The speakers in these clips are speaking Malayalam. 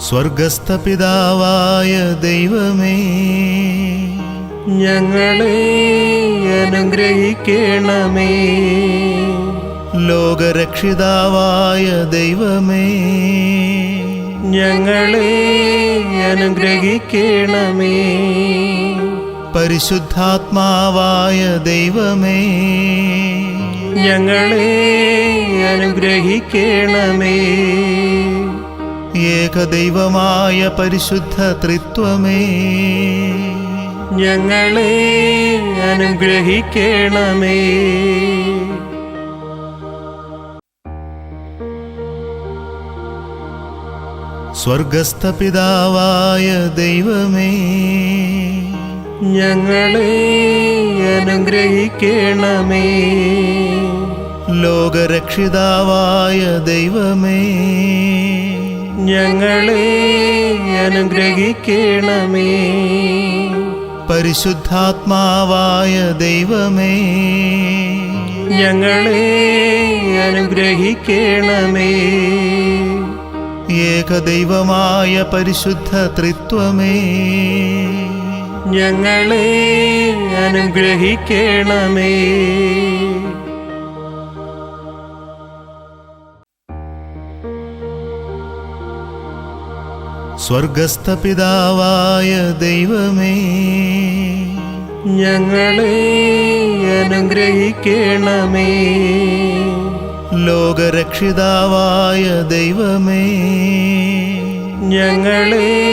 സ്വർഗസ്ഥ പിതാവായ ദൈവമേ ഞങ്ങളെ അനുഗ്രഹിക്കണമേ. ലോകരക്ഷിതാവായ ദൈവമേ ഞങ്ങളെ അനുഗ്രഹിക്കണമേ. പരിശുദ്ധാത്മാവായ ദൈവമേ ഞങ്ങളെ അനുഗ്രഹിക്കണമേ. ഏകദൈവമായ പരിശുദ്ധ ത്രിത്വമേ. ഞങ്ങളെ അനുഗ്രഹിക്കണമേ. സ്വർഗസ്ഥ പിതാവായ ദൈവമേ. ഞങ്ങളെ അനുഗ്രഹിക്കണമേ. ലോകരക്ഷിതാവായ ദൈവമേ. ഞങ്ങളെ അനുഗ്രഹിക്കണമേ. പരിശുദ്ധാത്മാവായ ദൈവമേ. ഞങ്ങളെ അനുഗ്രഹിക്കണമേ. ഏകദൈവമായ പരിശുദ്ധ ത്രിത്വമേ. ഞങ്ങളെ അനുഗ്രഹിക്കണമേ. സ്വർഗസ്ഥ പിതാവായ ദൈവമേ. ഞങ്ങളെ അനുഗ്രഹിക്കണമേ. ലോകരക്ഷിതാവായ ദൈവമേ. ഞങ്ങളെ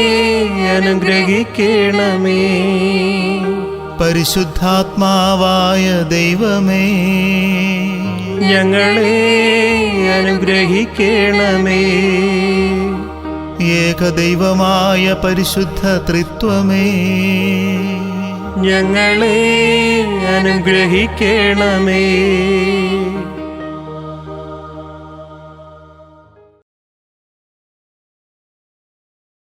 അനുഗ്രഹിക്കണമേ. പരിശുദ്ധാത്മാവായ ദൈവമേ. ഞങ്ങളെ അനുഗ്രഹിക്കണമേ. ഏകദൈവമായ പരിശുദ്ധ ത്രിത്വമേ. ഞങ്ങളെ അനുഗ്രഹിക്കണമേ.